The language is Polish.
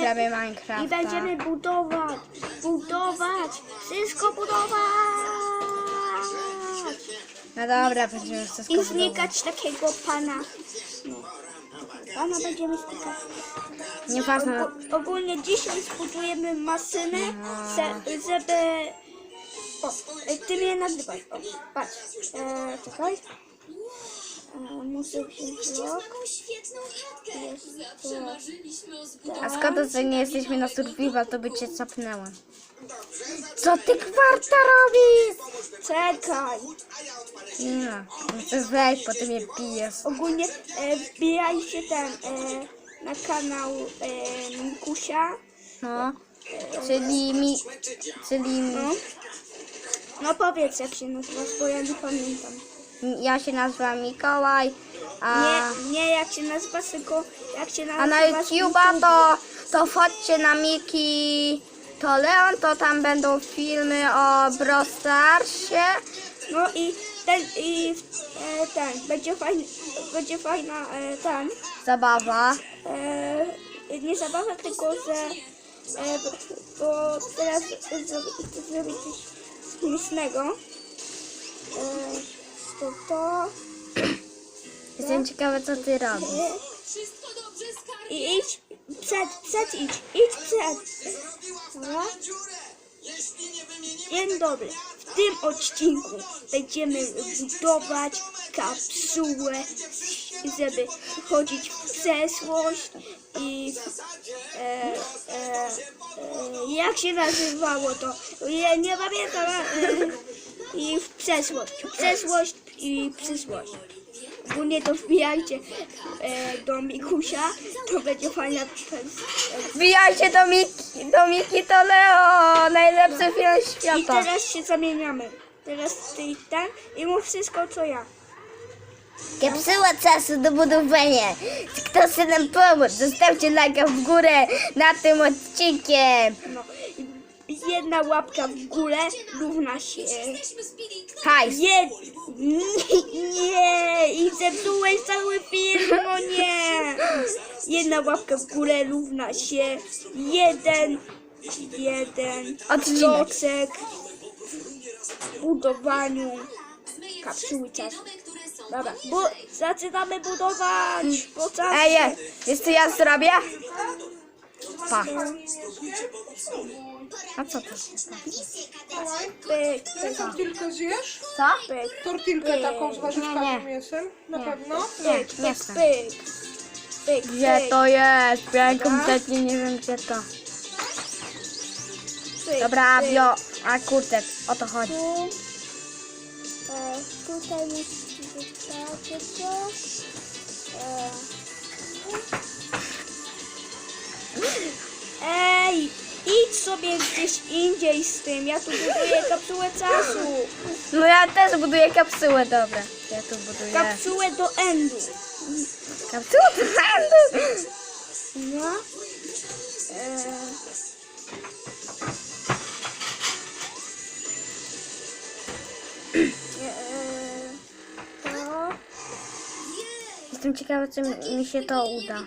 gramy I będziemy budować, budować, wszystko budować. No dobra, będziemy wszystko I znikać takiego pana. No. Pana będziemy znikać. Nieważne. Ogó- Ogólnie dzisiaj zbudujemy maszynę, se, żeby... O, ty mnie nagrywaj. O, patrz. E, czekaj. E, muszę wziąć vlog. To... A skoro że nie jesteśmy na survival, to by cię capnęła. Co ty kwarta robisz? Czekaj. No, chcesz wejść, potem mnie pijesz. Ogólnie e, wbijajcie ten e, na kanał e, Mikusia. No, czyli mi, czyli No. no powiedz jak się nazywasz, bo ja nie pamiętam. Ja się nazywam Mikołaj, a, Nie, nie jak się nazywasz, tylko jak się a na. YouTube'a to, to wchodźcie na Miki, to Leon, to tam będą filmy o Brawl Starsie. No i ten, i e, ten, będzie fajny, będzie fajna e, ten, Zabawa. e, nie zabawa, tylko że, e, bo teraz zrobić, zrobić coś śmiesznego. E, to to, Jestem ciekawa, co ty robisz. e, i idź, przed, przed idź, idź przed. Dobra? Dzień dobry. W tym odcinku będziemy budować kapsułę, żeby chodzić w przeszłość i e, e, e, jak się nazywało to? Ja nie pamiętam. E, I w przeszłość. Przeszłość i przyszłość. Ogólnie to wbijajcie e, do Mikusia, to będzie fajna Wbijajcie do Miki, do Miki to Leo, najlepszy film I świata. teraz się zamieniamy. Teraz ty i ten i mów wszystko co ja. Kapsuła czasu do budowania. Kto chce nam pomóc, zostawcie lajka w górę na tym odcinkiem. No. Jedna łapka w górę równa się. Hajs. Jed... Nie, nie! I zepsułeś cały film, no nie! Jedna łapka w górę równa się jeden, jeden Odcinek. klocek w budowaniu kapsuły czasu. Dobra, bo zaczynamy budować po czasie. Ej, ej, wiesz co ja zrobię? Pa. A co to? Pyk, pyk, Tortilkę zjesz? Co? pyk, Tortilkę taką z Nie, warzywkami nie. mięsem? Na pewno? Nie, pyk, nie pyk, chcę. pyk, pyk, Gdzie pyk, to jest? Ja kompletnie nie wiem gdzie to. pyk, Dobra, pyk. bio, a kurczę, o to chodzi. Tu, e, tutaj musi być takie coś. E. idź sobie gdzieś indziej z tym. Ja tu buduję kapsułę czasu. No ja też buduję kapsułę, dobra. Ja tu buduję Kapsułę do endu. kapsułę do handlu. No. To. Jestem ciekawa, czy mi się to uda.